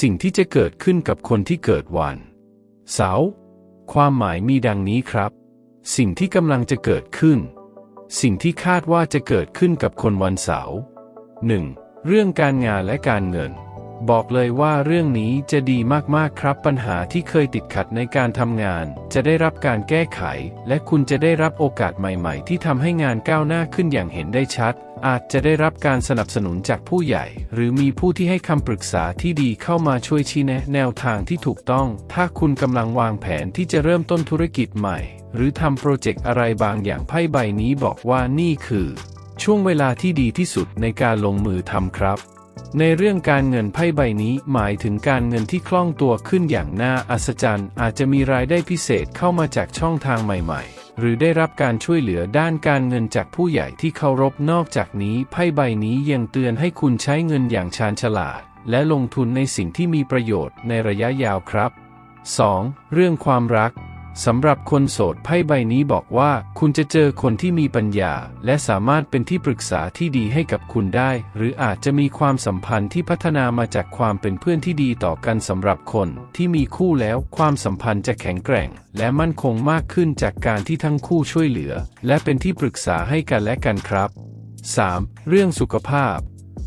สิ่งที่จะเกิดขึ้นกับคนที่เกิดวัน เสาร์ความหมายมีดังนี้ครับ สิ่งที่กำลังจะเกิดขึ้น สิ่งที่คาดว่าจะเกิดขึ้นกับคนวันเสาร์ 1. เรื่องการงานและการเงิน บอกเลยว่าเรื่องนี้จะดีมากๆครับปัญหาที่เคยติดขัดในการทำงาน จะได้รับการแก้ไข และคุณจะได้รับโอกาสใหม่ ๆ ที่ทำให้งานก้าวหน้าขึ้นอย่างเห็นได้ชัด อาจจะได้รับการสนับสนุนจากผู้ใหญ่ หรือมีผู้ที่ให้คำปรึกษาที่ดีเข้ามาช่วยชี้แนะแนวทางที่ถูกต้อง ถ้าคุณกำลังวางแผนที่จะเริ่มต้นธุรกิจใหม่ หรือทำโปรเจกต์อะไรบางอย่างไพ่ใบนี้บอกว่านี่คือ ช่วงเวลาที่ดีที่สุดในการลงมือทำครับ ในเรื่องการเงินไพ่ใบนี้หมายถึงการเงินที่คล่องตัวขึ้นอย่างน่าอัศจรรย์ อาจจะมีรายได้พิเศษเข้ามาจากช่องทางใหม่ๆ หรือได้รับการช่วยเหลือด้านการเงินจากผู้ใหญ่ที่เคารพนอกจากนี้ไพ่ใบนี้ยังเตือนให้คุณใช้เงินอย่างชาญฉลาด และลงทุนในสิ่งที่มีประโยชน์ในระยะยาวครับ 2. เรื่องความรัก สำหรับคนโสดไพ่ใบนี้บอกว่าคุณจะเจอคนที่มีปัญญา และสามารถเป็นที่ปรึกษาที่ดีให้กับคุณได้ หรืออาจจะมีความสัมพันธ์ที่พัฒนามาจากความเป็นเพื่อนที่ดีต่อกันสำหรับคนที่มีคู่แล้วความสัมพันธ์จะแข็งแกร่ง และมั่นคงมากขึ้นจากการที่ทั้งคู่ช่วยเหลือ และเป็นที่ปรึกษาให้กันและกันครับ 3. เรื่องสุขภาพ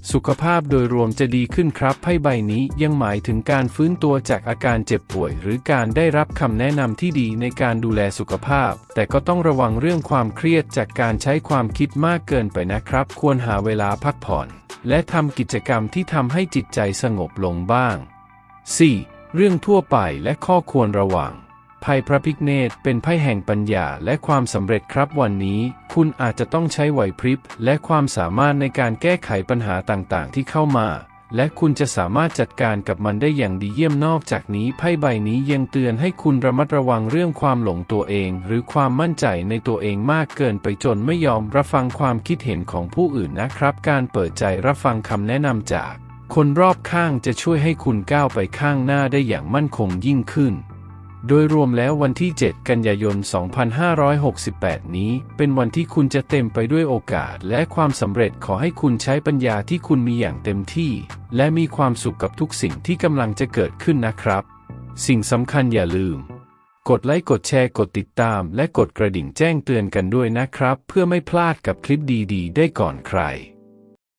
สุขภาพโดยรวมจะดีขึ้นครับไพ่ใบนี้ยังหมายถึงการฟื้นตัวจากอาการเจ็บป่วย หรือการได้รับคำแนะนำที่ดีในการดูแลสุขภาพ แต่ก็ต้องระวังเรื่องความเครียดจากการใช้ความคิดมากเกินไปนะครับ ควรหาเวลาพักผ่อน และทำกิจกรรมที่ทำให้จิตใจสงบลงบ้าง 4. เรื่องทั่วไปและข้อควรระวัง ไพ่พระพิกเนตเป็นไพ่แห่งปัญญาและความสำเร็จครับวันนี้ คุณอาจจะต้องใช้ไหวพริบและความสามารถในการแก้ไขปัญหาต่างๆ ที่เข้ามา และคุณจะสามารถจัดการกับมันได้อย่างดีเยี่ยมนอกจากนี้ไพ่ใบนี้ยังเตือนให้คุณระมัดระวังเรื่องความหลงตัวเอง หรือความมั่นใจในตัวเองมากเกินไปจนไม่ยอมรับฟังความคิดเห็นของผู้อื่นนะครับ การเปิดใจรับฟังคำแนะนำจาก คนรอบข้างจะช่วยให้คุณก้าวไปข้างหน้าได้อย่างมั่นคงยิ่งขึ้น โดยรวมแล้ววันที่ 7 กันยายน 2568 นี้ เป็นวันที่คุณจะเต็มไปด้วยโอกาสและความสำเร็จขอให้คุณใช้ปัญญาที่คุณมีอย่างเต็มที่ และมีความสุขกับทุกสิ่งที่กำลังจะเกิดขึ้นนะครับ สิ่งสำคัญอย่าลืม กดไลค์กดแชร์กดติดตาม และกดกระดิ่งแจ้งเตือนกันด้วยนะครับ เพื่อไม่พลาดกับคลิปดี ๆ ได้ก่อนใคร